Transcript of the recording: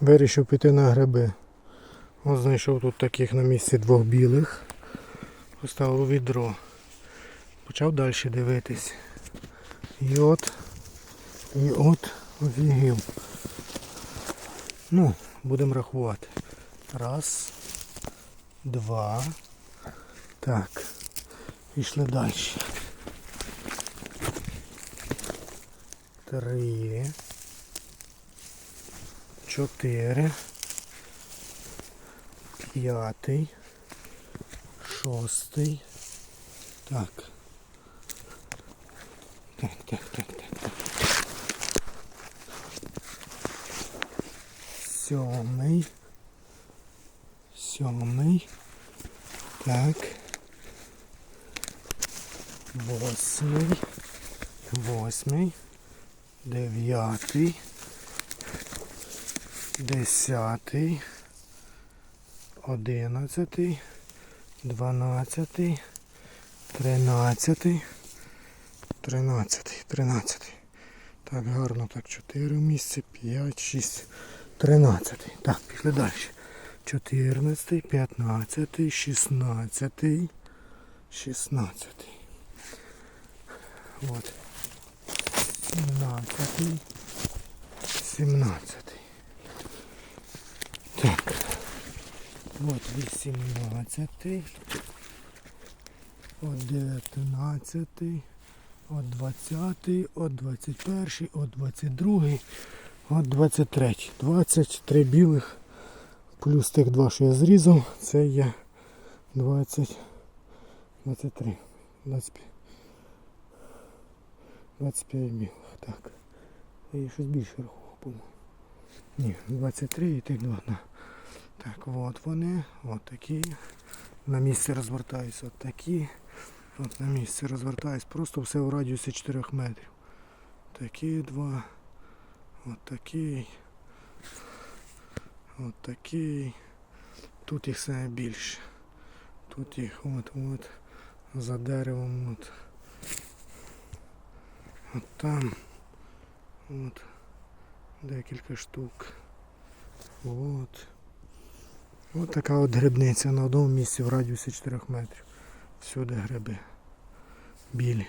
Вирішив піти на гриби. Ось знайшов тут таких на місці двох білих. Поставив відро. Почав далі дивитись. І от, і от офігів. Ну, будемо рахувати. Раз, два. Так. Пішли далі. Три. Чотири. П'ятий. Шостий. Так. Так, так, так, так, так. Сьомий. Сьомий. Так. Восьмий. Восьмий. Дев'ятий. 10, 11, 12, 13, 13, 13. Так, гарно, так, 4 місці, 5, 6, 13. Так, пішли далі. 14, 15, 16, 16. От. 17, 17. От вісімнадцятий. От дев'ятнадцятий. От двадцятий, от двадцять перший, от двадцять другий, от двадцять третій. Двадцять три білих. Плюс тих два, що я зрізав, це є 20, 23, 25. 25 білих, так. Я щось більше рахував, по-моєму. Ні, 23 і тих два. На. Так, от вони, от такі. На місці розвертаюсь, от такі. От на місці розвертаюсь. Просто все в радіусі 4 метрів. Такі два. От такий. От такий. Тут їх саме більше. Тут їх от от за деревом от. От там. От. Декілька штук. От. От така от грибниця на одному місці в радіусі 4 метрів. Всюди гриби. Білі.